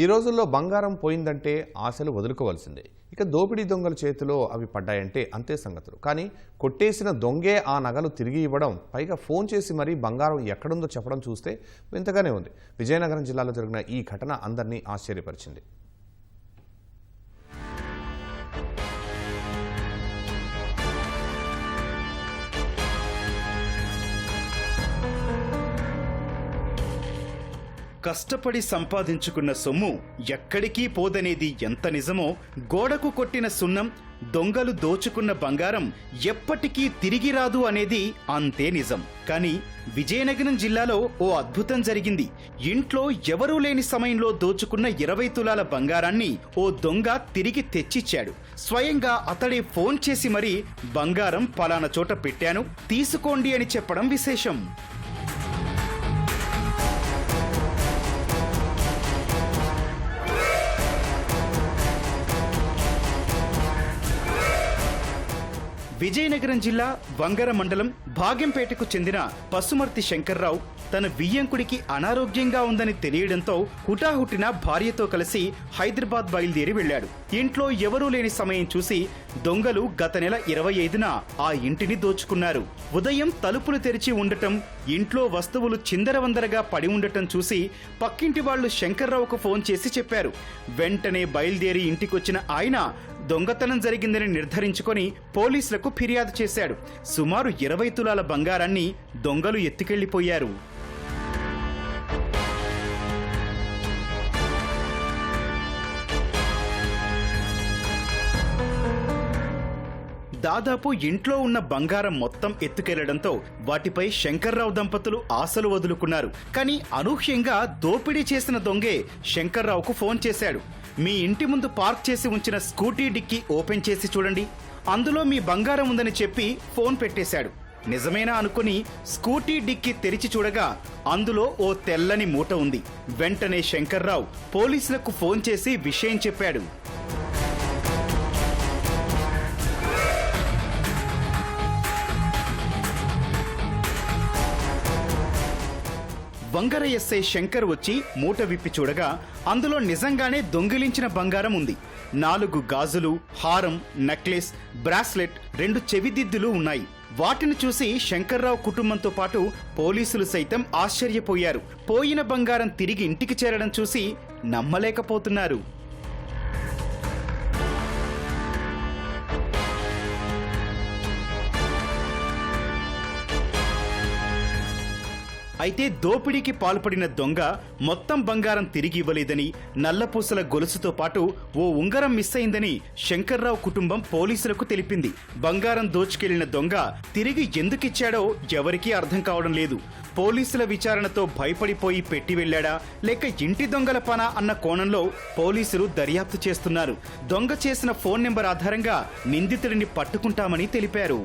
ఈ రోజుల్లో బంగారం పోయిందంటే ఆశలు వదులుకోవాల్సిందే. ఇక దోపిడీ దొంగల చేతిలో అవి పడ్డాయంటే అంతే సంగతులు. కానీ కొట్టేసిన దొంగే ఆ నగలు తిరిగి ఇవ్వడం పైగా ఫోన్ చేసి మరీ బంగారం ఎక్కడుందో చెప్పడం చూస్తే వింతగానే ఉంది. విజయనగరం జిల్లాలో జరిగిన ఈ ఘటన అందరినీ ఆశ్చర్యపరిచింది. కష్టపడి సంపాదించుకున్న సొమ్ము ఎక్కడికీ పోదనేది ఎంత నిజమో గోడకు కొట్టిన సున్నం దొంగలు దోచుకున్న బంగారం ఎప్పటికీ తిరిగి రాదు అనేది అంతే నిజం. కానీ విజయనగరం జిల్లాలో ఓ అద్భుతం జరిగింది. ఇంట్లో ఎవరూ లేని సమయంలో దోచుకున్న ఇరవై తులాల బంగారాన్ని ఓ దొంగ తిరిగి తెచ్చిచ్చాడు. స్వయంగా అతడే ఫోన్ చేసి మరీ బంగారం పలానా చోట పెట్టాను తీసుకోండి అని చెప్పడం విశేషం. విజయనగరం జిల్లా వంగర మండలం భాగ్యంపేటకు చెందిన పసుమర్తి శంకర్రావు తన వియ్యంకుడికి అనారోగ్యంగా ఉందని తెలియడంతో హుటాహుటిన భార్యతో కలిసి హైదరాబాద్ బయలుదేరి వెళ్ళాడు. ఇంట్లో ఎవరూ లేని సమయం చూసి దొంగలు గత నెల ఇరవై ఐదున ఆ ఇంటిని దోచుకున్నారు. ఉదయం తలుపులు తెరిచి ఉండటం ఇంట్లో వస్తువులు చిందరవందరగా పడి ఉండటం చూసి పక్కింటి వాళ్ళు శంకర్రావుకు ఫోన్ చేసి చెప్పారు. వెంటనే బయలుదేరి ఇంటికొచ్చిన ఆయన దొంగతనం జరిగిందని నిర్ధారించుకొని పోలీసులకు ఫిర్యాదు చేశాడు. సుమారు ఇరవై తులాల బంగారాన్ని దొంగలు ఎత్తుకెళ్ళిపోయారు దాదాపు ఇంట్లో ఉన్న బంగారం మొత్తం ఎత్తుకెళ్ళడంతో వాటిపై శంకర్రావు దంపతులు ఆశలు వదులుకున్నారు. కానీ అనూహ్యంగా దోపిడీ చేసిన దొంగే శంకర్రావుకు ఫోన్ చేశాడు. మీ ఇంటి ముందు పార్క్ చేసి ఉంచిన స్కూటీ డిక్కీ ఓపెన్ చేసి చూడండి. అందులో మీ బంగారం ఉందని చెప్పి ఫోన్ పెట్టేశాడు. నిజమేనా అనుకుని స్కూటీ డిక్కీ తెరిచి చూడగా అందులో ఓ తెల్లని మూట ఉంది. వెంటనే శంకర్రావు పోలీసులకు ఫోన్ చేసి విషయం చెప్పాడు. వంగర ఎస్ఐ శంకర్ వచ్చి మూట విప్పి చూడగా అందులో నిజంగానే దొంగిలించిన బంగారం ఉంది. నాలుగు గాజులు హారం నెక్లెస్ బ్రాస్లెట్ రెండు చెవిదిద్దులు ఉన్నాయి. వాటిని చూసి శంకర్రావు కుటుంబంతో పాటు పోలీసులు సైతం ఆశ్చర్యపోయారు. పోయిన బంగారం తిరిగి ఇంటికి చేరడం చూసి నమ్మలేకపోతున్నారు. అయితే దోపిడీకి పాల్పడిన దొంగ మొత్తం బంగారం తిరిగి ఇవ్వలేదని నల్లపూసల గొలుసుతో పాటు ఓ ఉంగరం మిస్ అయిందని శంకర్రావు కుటుంబం పోలీసులకు తెలిపింది. బంగారం దోచుకెళ్ళిన దొంగ తిరిగి ఎందుకిచ్చాడో ఎవరికీ అర్థం కావడం లేదు. పోలీసుల విచారణతో భయపడిపోయి పెట్టి వెళ్ళాడా లేక ఇంటి దొంగల పన అన్న కోణంలో పోలీసులు దర్యాప్తు చేస్తున్నారు. దొంగ చేసిన ఫోన్ నెంబర్ ఆధారంగా నిందితుడిని పట్టుకుంటామని తెలిపారు.